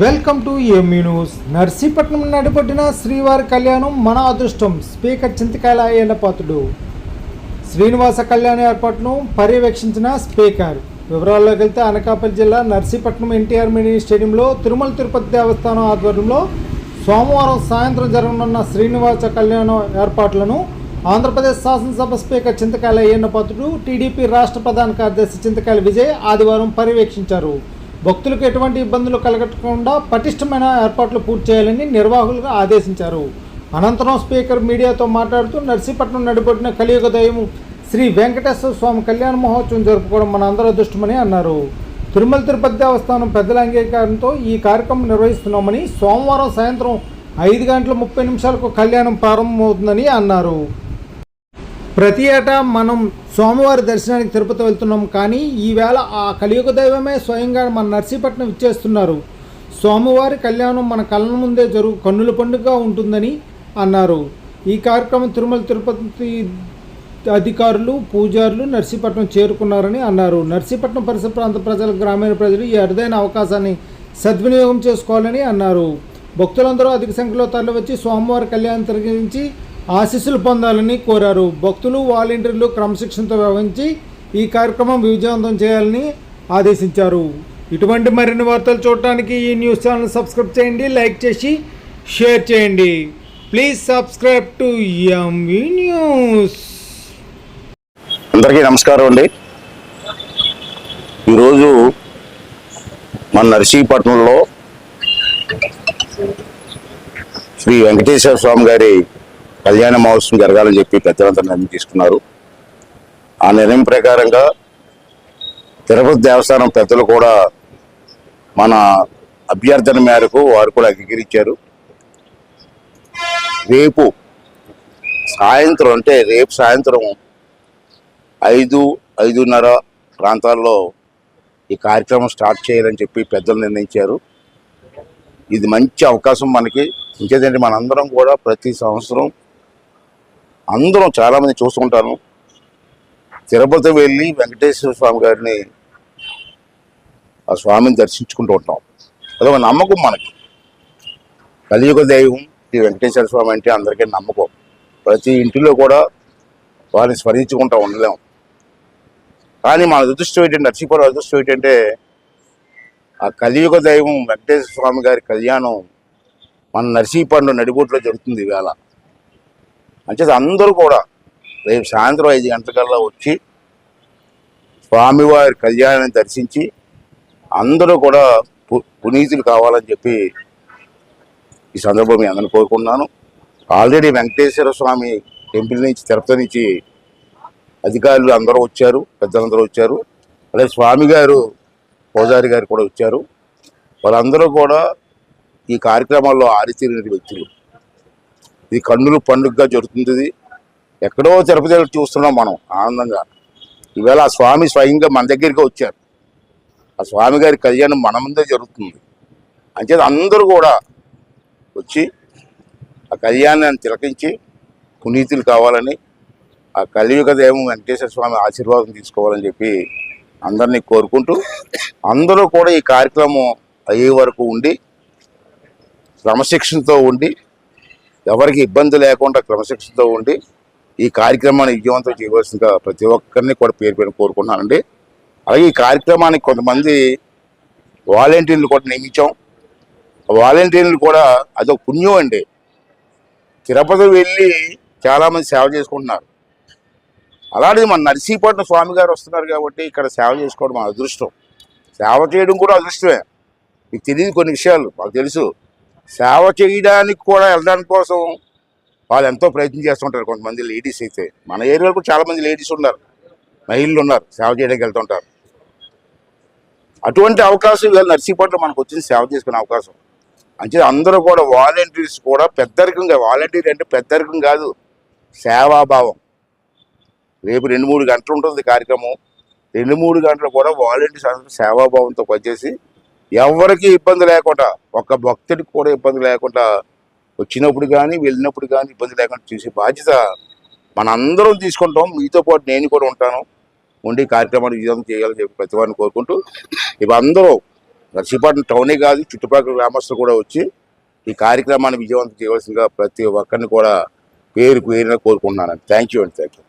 Welcome to ఏమీ news. Narsipatnam నడిపడిన శ్రీవారి కళ్యాణం మన అదృష్టం. స్పీకర్ చింతకాయల అయ్యన్నపాత్రుడు శ్రీనివాస కళ్యాణ ఏర్పాటును పర్యవేక్షించిన స్పీకర్. వివరాల్లోకి వెళ్తే అనకాపల్లి జిల్లా నర్సీపట్నం ఎన్టీఆర్ మినీ స్టేడియంలో తిరుమల తిరుపతి దేవస్థానం ఆధ్వర్యంలో సోమవారం సాయంత్రం జరగనున్న శ్రీనివాస కళ్యాణం ఏర్పాట్లను ఆంధ్రప్రదేశ్ శాసనసభ స్పీకర్ చింతకాయల అయ్యన్నపాతుడు టీడీపీ రాష్ట్ర ప్రధాన కార్యదర్శి చింతకాయల విజయ్ ఆదివారం పర్యవేక్షించారు. భక్తులకు ఎటువంటి ఇబ్బందులు కలగకుండా పటిష్టమైన ఏర్పాట్లు పూర్తి చేయాలని నిర్వాహకులుగా ఆదేశించారు. అనంతరం స్పీకర్ మీడియాతో మాట్లాడుతూ నర్సీపట్నం నడిపడిన కలియుగ దైవం శ్రీ వెంకటేశ్వర స్వామి కళ్యాణ మహోత్సవం జరుపుకోవడం మన అందరి అదృష్టమని అన్నారు. తిరుమల తిరుపతి దేవస్థానం పెద్దల అంగీకారంతో ఈ కార్యక్రమం నిర్వహిస్తున్నామని సోమవారం సాయంత్రం ఐదు గంటల ముప్పై నిమిషాలకు కళ్యాణం ప్రారంభమవుతుందని అన్నారు. ప్రతి ఏటా మనం స్వామివారి దర్శనానికి తిరుపతి వెళ్తున్నాం కానీ ఈవేళ ఆ కలియుగ దైవమే స్వయంగా మన నర్సీపట్నం ఇచ్చేస్తున్నారు స్వామివారి కళ్యాణం మన కళ్ళ ముందే జరుగు కన్నుల పండుగగా ఉంటుందని అన్నారు. ఈ కార్యక్రమం తిరుమల తిరుపతి అధికారులు పూజారులు నర్సీపట్నం చేరుకున్నారని అన్నారు. నర్సీపట్నం పరిసర ప్రాంత ప్రజలు గ్రామీణ ప్రజలు ఈ అరుదైన అవకాశాన్ని సద్వినియోగం చేసుకోవాలని అన్నారు. భక్తులందరూ అధిక సంఖ్యలో తరలివచ్చి స్వామివారి కళ్యాణం తిరిగించి ఆశీస్సులు పొందాలని కోరారు. భక్తులు వాలంటీర్లు క్రమశిక్షణతో వ్యవహరించి ఈ కార్యక్రమం విజయవంతం చేయాలని ఆదేశించారు. ఇటువంటి మరిన్ని వార్తలు చూడటానికి ఈ న్యూస్ ఛానల్ సబ్స్క్రైబ్ చేయండి లైక్ చేసి షేర్ చేయండి. Please subscribe to MV news అందరికీ నమస్కారం అండి. ఈరోజు మన నర్సీపట్నంలో శ్రీ వెంకటేశ్వర స్వామి గారి కళ్యాణ మహోత్సవం జరగాలని చెప్పి పెద్దలంతా నిర్ణయం తీసుకున్నారు. ఆ నిర్ణయం ప్రకారంగా తిరుపతి దేవస్థానం పెద్దలు కూడా మన అభ్యర్థన మేరకు వారు కూడా అంగీకరించారు. రేపు సాయంత్రం అంటే రేపు సాయంత్రం ఐదు ఐదున్నర ప్రాంతాల్లో ఈ కార్యక్రమం స్టార్ట్ చేయాలని చెప్పి పెద్దలు నిర్ణయించారు. ఇది మంచి అవకాశం మనకి. ఇంకేదంటే మనందరం కూడా ప్రతి సంవత్సరం అందరం చాలామంది చూస్తుంటాను. తిరుపతి వెళ్ళి వెంకటేశ్వర స్వామి గారిని ఆ స్వామిని దర్శించుకుంటూ ఉంటాం. అదొక నమ్మకం మనకి. కలియుగ దైవం ఈ వెంకటేశ్వర స్వామి అంటే అందరికీ నమ్మకం. ప్రతి ఇంటిలో కూడా వారిని స్మరించుకుంటూ ఉండలేము కానీ మన అదృష్టం ఏంటంటే నర్సీపురం అదృష్టం ఏంటంటే ఆ కలియుగ దైవం వెంకటేశ్వర స్వామి గారి కళ్యాణం మన నర్సీపండు నడిబోట్లో జరుగుతుంది ఇవాళ. అంచేది అందరూ కూడా రేపు సాయంత్రం ఐదు గంటలకల్లా వచ్చి స్వామివారి కళ్యాణాన్ని దర్శించి అందరూ కూడా పు పునీతులు కావాలని చెప్పి ఈ సందర్భం మీ అందరిని కోరుకుంటున్నాను. ఆల్రెడీ వెంకటేశ్వర స్వామి టెంపుల్ నుంచి తిరుపతి నుంచి అధికారులు అందరూ వచ్చారు పెద్దలందరూ వచ్చారు. అలాగే స్వామి గారు పూజారి గారు కూడా వచ్చారు. వాళ్ళందరూ కూడా ఈ కార్యక్రమాల్లో ఆరితీరిన వ్యక్తులు. ఇది కన్నులు పండుగగా జరుగుతుంది ఎక్కడో తిరుపతి చూస్తున్నాం మనం ఆనందంగా. ఈవేళ ఆ స్వామి స్వయంగా మన దగ్గరికి వచ్చారు. ఆ స్వామి గారి కళ్యాణం మన ముందే జరుగుతుంది. అంచేది అందరూ కూడా వచ్చి ఆ కళ్యాణాన్ని తిలకించి పునీతులు కావాలని ఆ కలియుగ దేవం వెంకటేశ్వర స్వామి ఆశీర్వాదం తీసుకోవాలని చెప్పి అందరినీ కోరుకుంటూ అందరూ కూడా ఈ కార్యక్రమం అయ్యే వరకు ఉండి క్రమశిక్షణతో ఉండి ఎవరికి ఇబ్బంది లేకుండా క్రమశిక్షణతో ఉండి ఈ కార్యక్రమాన్ని విజయవంతం చేయవలసిందిగా ప్రతి ఒక్కరిని కూడా పేరు పేరు కోరుకుంటున్నానండి. అలాగే ఈ కార్యక్రమానికి కొంతమంది వాలంటీర్లు కూడా నియమించాం. వాలంటీర్లు కూడా అదొక పుణ్యం అండి. తిరుపతి వెళ్ళి చాలామంది సేవ చేసుకుంటున్నారు. అలాంటిది మన నర్సీపట్నం స్వామి గారు వస్తున్నారు కాబట్టి ఇక్కడ సేవ చేసుకోవడం మన అదృష్టం. సేవ చేయడం కూడా అదృష్టమే. మీకు తెలియదు కొన్ని విషయాలు మాకు తెలుసు. సేవ చేయడానికి కూడా వెళ్ళడానికి కోసం వాళ్ళు ఎంతో ప్రయత్నం చేస్తుంటారు కొంతమంది లేడీస్ అయితే. మన ఏరియాలో కూడా చాలా మంది లేడీస్ ఉన్నారు. మహిళలు ఉన్నారు సేవ చేయడానికి వెళ్తుంటారు. అటువంటి అవకాశం ఇవాళ నర్సీపట్నం మనకు వచ్చింది సేవ చేసుకునే అవకాశం. అంటే అందరూ కూడా వాలంటీర్స్ కూడా పెద్దరికంగా వాలంటీర్ అంటే పెద్దరికం కాదు సేవాభావం. రేపు రెండు మూడు గంటలు ఉంటుంది కార్యక్రమం. రెండు మూడు గంటలు కూడా వాలంటీర్స్ అందరూ సేవాభావంతో పనిచేసి ఎవరికి ఇబ్బంది లేకుండా ఒక్క భక్తుడికి కూడా ఇబ్బంది లేకుండా వచ్చినప్పుడు కానీ వెళ్ళినప్పుడు కానీ ఇబ్బంది లేకుండా చూసే బాధ్యత మన అందరం తీసుకుంటాం. మీతో పాటు నేను కూడా ఉంటాను. ఉండి కార్యక్రమాన్ని విజయం చేయాలని చెప్పి ప్రతి వారిని కోరుకుంటూ ఇవి అందరూ నర్సీపట్నం టౌనే కాదు చుట్టుపక్కల గ్రామస్తులు కూడా వచ్చి ఈ కార్యక్రమాన్ని విజయవంతం చేయవలసిందిగా ప్రతి ఒక్కరిని కూడా పేరు పేరున కోరుకుంటున్నాను థ్యాంక్ యూ అండి థ్యాంక్ యూ